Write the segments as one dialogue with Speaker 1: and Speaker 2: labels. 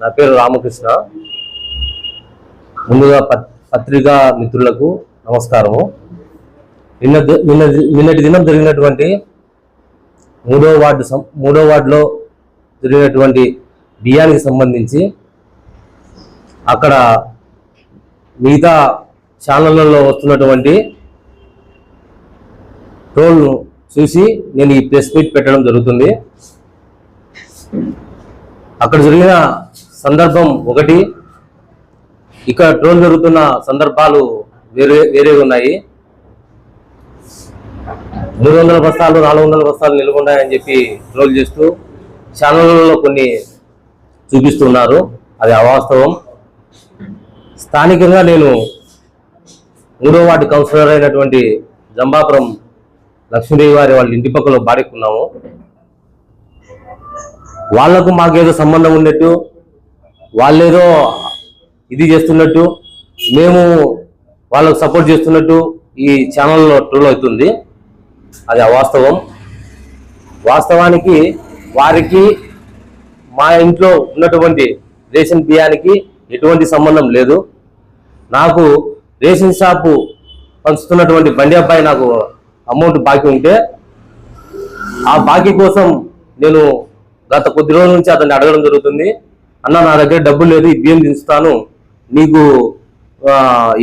Speaker 1: నా పేరు రామకృష్ణ. ముందుగా పత్- పత్రికా మిత్రులకు నమస్కారము. నిన్న నిన్న నిన్నటి దినం జరిగినటువంటి మూడో వార్డు సం- మూడో వార్డులో జరిగినటువంటి బియ్యానికి సంబంధించి అక్కడ మిగతా ఛానళ్ళలో వస్తున్నటువంటి టోల్ను చూసి నేను ఈ ప్రెస్ మీట్ పెట్టడం జరుగుతుంది. అక్కడ జరిగిన సందర్భం ఒకటి. ఇక్కడ ట్రోల్ జరుగుతున్న సందర్భాలు వేరే వేరే ఉన్నాయి. మూడు వందల బస్తాలు నాలుగు వందల బస్తాలు నిల్వ చెప్పి ట్రోల్ చేస్తూ ఛానళ్ళలో కొన్ని చూపిస్తున్నారు. అది అవాస్తవం. స్థానికంగా నేను మూడో వార్డు కౌన్సిలర్ అయినటువంటి జంబాపురం లక్ష్మీదేవి వారి వాళ్ళ ఇంటి పక్కలో బాడెక్కున్నాము వాళ్ళకు మాకేదో సంబంధం ఉన్నట్టు వాళ్ళేదో ఇది చేస్తున్నట్టు మేము వాళ్ళకు సపోర్ట్ చేస్తున్నట్టు ఈ ఛానల్లో ట్రోల్ అవుతుంది. అది అవాస్తవం. వాస్తవానికి వారికి మా ఇంట్లో ఉన్నటువంటి రేషన్ బియ్యానికి ఎటువంటి సంబంధం లేదు. నాకు రేషన్ షాపు పంచుతున్నటువంటి బండి అబ్బాయి నాకు అమౌంట్ బాకీ ఉంటే ఆ బాకీ కోసం నేను గత కొద్ది రోజుల నుంచి అతన్ని అడగడం జరుగుతుంది. అన్న నా దగ్గర డబ్బులు లేదు ఈ బియ్యం దించుతాను. నీకు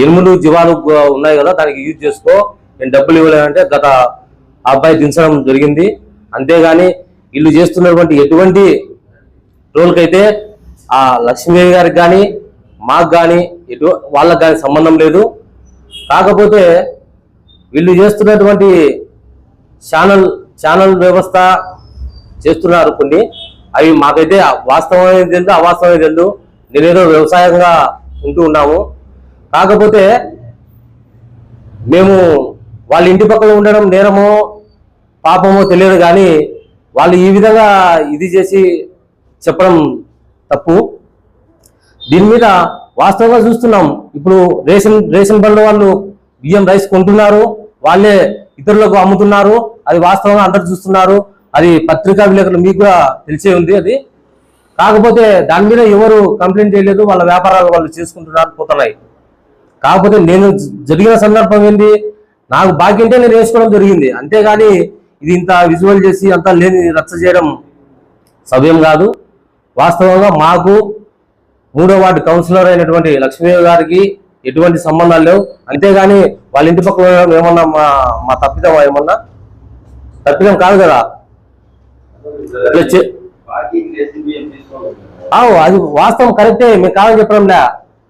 Speaker 1: ఎనుములు జీవాలు ఉన్నాయి కదా దానికి యూజ్ చేసుకో. నేను డబ్బులు ఇవ్వలేనంటే గత ఆ అబ్బాయి దించడం జరిగింది. అంతేగాని వీళ్ళు చేస్తున్నటువంటి ఎటువంటి రోల్కైతే ఆ లక్ష్మీదేవి గారికి కానీ మాకు కానీ ఎటు వాళ్ళకి కానీ సంబంధం లేదు. కాకపోతే వీళ్ళు చేస్తున్నటువంటి ఛానల్ ఛానల్ వ్యవస్థ చేస్తున్నారు కొన్ని. అవి మాకైతే వాస్తవమే తెలుసు అవాస్తవమే తెలుసు నేనేదో వ్యవసాయంగా ఉంటూ ఉన్నాము. కాకపోతే మేము వాళ్ళ ఇంటి పక్కన ఉండడం నేరమో పాపమో తెలియదు కానీ వాళ్ళు ఈ విధంగా ఇది చేసి చెప్పడం తప్పు. దీని మీద వాస్తవంగా చూస్తున్నాం. ఇప్పుడు రేషన్ రేషన్ బండ్ల వాళ్ళు బియ్యం రైస్ కొంటున్నారు వాళ్ళే ఇతరులకు అమ్ముతున్నారు అది వాస్తవంగా అందరు చూస్తున్నారు. అది పత్రికా విలేకరులు మీకు కూడా తెలిసే ఉంది అది. కాకపోతే దాని మీద ఎవరు కంప్లైంట్ చేయలేదు వాళ్ళ వ్యాపారాలు వాళ్ళు చేసుకుంటున్నారు పోతున్నాయి. కాకపోతే నేను జరిగిన సందర్భం ఏంది? నాకు బాకీ ఉంటే నేను వేసుకోవడం జరిగింది. అంతేగాని ఇది ఇంత విజువల్ చేసి అంతా లేని రచ్చ చేయడం సవ్యం కాదు. వాస్తవంగా మాకు మూడో వార్డు కౌన్సిలర్ అయినటువంటి లక్ష్మీదేవి గారికి ఎటువంటి సంబంధాలు లేవు. అంతేగాని వాళ్ళ ఇంటి పక్కన ఏమన్నా మా మా తప్పిదం ఏమన్నా? తప్పిదం కాదు కదా ఇట్లా చే-
Speaker 2: బాకీ రేషన్ బియ్యం తీసుకోవాలి
Speaker 1: అవు అది వాస్తవం కరెక్టే మేము కాదని చెప్పడంలే.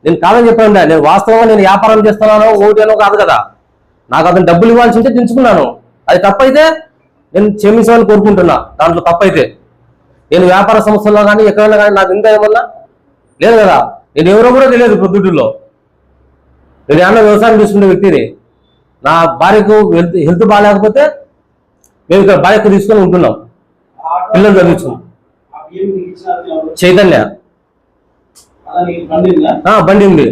Speaker 1: నేను కాదని చెప్పడంలే. నేను వాస్తవంగా నేను వ్యాపారం చేస్తున్నాను ఓటేనో కాదు కదా. నాకు అతను డబ్బులు ఇవ్వాల్సి ఉంటే తెచ్చుకున్నాను. అది తప్పైతే నేను క్షమించాలని కోరుకుంటున్నా. దాంట్లో తప్పైతే. నేను వ్యాపార సంస్థల్లో కానీ ఎక్కడైనా కానీ నాకు ఇంకా ఏమన్నా లేదు కదా. నేను ఎవరో కూడా తెలియదు ప్రొద్దుటూరులో నేను ఏమన్నా వ్యవసాయం చేసుకునే వ్యక్తిని. నా భార్యకు హెల్త్ హెల్త్ బాగాలేకపోతే మేము ఇక్కడ భార్యకు తీసుకొని ఉంటున్నాం. పిల్లలు చదివించుకున్నాం చైతన్య. బండి ఉంది.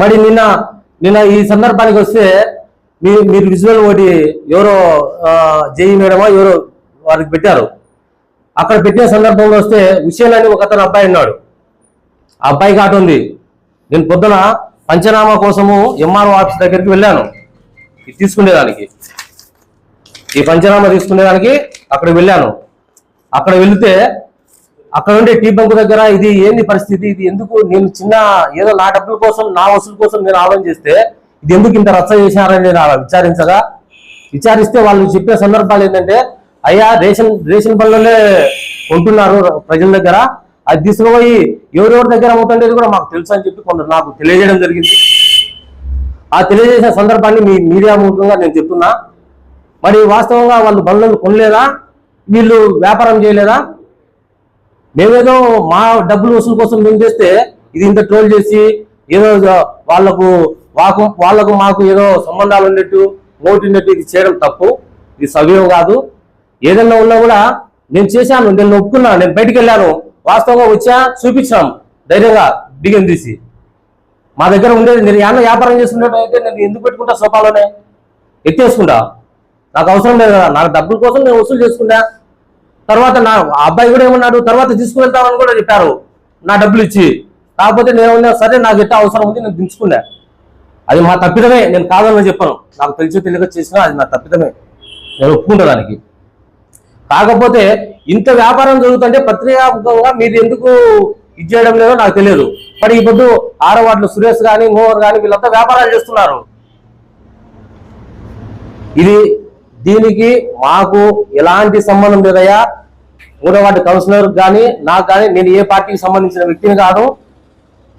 Speaker 1: మరి నిన్న నిన్న ఈ సందర్భానికి వస్తే మీ మీరు విజువల్ ఒకటి ఎవరో జేఈ మేడమా ఎవరో వారికి పెట్టారు. అక్కడ పెట్టిన సందర్భంలో వస్తే హుషేన్ అని ఒక అతను అబ్బాయి ఉన్నాడు ఆ అబ్బాయికి ఆట ఉంది. నేను పొద్దున పంచనామా కోసము ఎంఆర్ఓ ఆఫీస్ దగ్గరికి వెళ్ళాను. ఇది తీసుకునేదానికి. ఈ పంచనామా తీసుకునేదానికి అక్కడికి వెళ్ళాను. అక్కడ వెళితే అక్కడ ఉండే టీ బంక్ దగ్గర ఇది ఏంది పరిస్థితి? ఇది ఎందుకు? నేను చిన్న ఏదో నా డబ్బుల కోసం నా వసూలు కోసం నేను ఆలోచన చేస్తే ఇది ఎందుకు ఇంత రచ్చ చేశారని నేను అలా విచారించగా విచారిస్తే వాళ్ళు చెప్పే సందర్భాలు ఏంటంటే అయ్యా రేషన్ రేషన్ పనులనే కొంటున్నారు ప్రజల దగ్గర. అది తీసుకుపోయి ఎవరెవరి దగ్గర అమ్ముతుండేది కూడా మాకు తెలుసు అని చెప్పి కొందరు నాకు తెలియజేయడం జరిగింది. ఆ తెలియజేసిన సందర్భాన్ని మీ మీడియా మూలంగా నేను చెప్తున్నా. మరి వాస్తవంగా వాళ్ళు బండ్లను కొనలేదా? వీళ్ళు వ్యాపారం చేయలేదా? మేమేదో మా డబ్బులు వసూలు కోసం మేము చేస్తే ఇది ఇంత ట్రోల్ చేసి ఏదో వాళ్ళకు వాకు వాళ్ళకు మాకు ఏదో సంబంధాలు ఉన్నట్టు ఓటు ఉన్నట్టు ఇది చేయడం తప్పు. ఇది సవ్యం కాదు. ఏదన్నా ఉన్నా కూడా నేను చేశాను నేను ఒప్పుకున్నా నేను బయటికి వెళ్ళాను. వాస్తవంగా వచ్చా చూపించాం. ధైర్యంగా బిగిన్ తీసి. మా దగ్గర ఉండేది నేను ఏమన్నా వ్యాపారం చేసుకున్నట్టు అయితే నేను ఎందుకు పెట్టుకుంటా సోపాలోనే ఎత్తేసుకుంటా. నాకు అవసరం లేదు కదా నాకు డబ్బుల కోసం నేను వసూలు చేసుకుంటా. తర్వాత నా అబ్బాయి కూడా ఏమన్నాడు తర్వాత తీసుకువెళ్తామని కూడా చెప్పారు నా డబ్బులు ఇచ్చి. కాకపోతే నేను సరే నాకు ఎట్లా అవసరం ఉంది నేను దించుకున్నా. అది మా తప్పిదమే నేను కాదని చెప్పాను. నాకు తెలిసి తెలియక చేసినా అది నా తప్పిదమే. నేను ఒప్పుకుంటా దానికి. కాకపోతే ఇంత వ్యాపారం జరుగుతుంటే పత్రికాముఖంగా మీరు ఎందుకు ఇది చేయడం లేదో నాకు తెలియదు. మరి ఇప్పుడు పొద్దు సురేష్ కానీ మోహన్ కానీ వీళ్ళంతా వ్యాపారాలు చేస్తున్నారు. ఇది దీనికి మాకు ఎలాంటి సంబంధం లేదయ్యా. మూడో కౌన్సిలర్ కానీ నాకు కానీ నేను ఏ పార్టీకి సంబంధించిన వ్యక్తిని కాదు.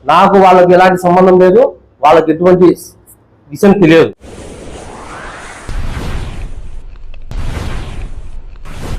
Speaker 1: నాకు వాళ్ళకి ఎలాంటి సంబంధం లేదు. వాళ్ళకి ఎటువంటి విషయం తెలియదు.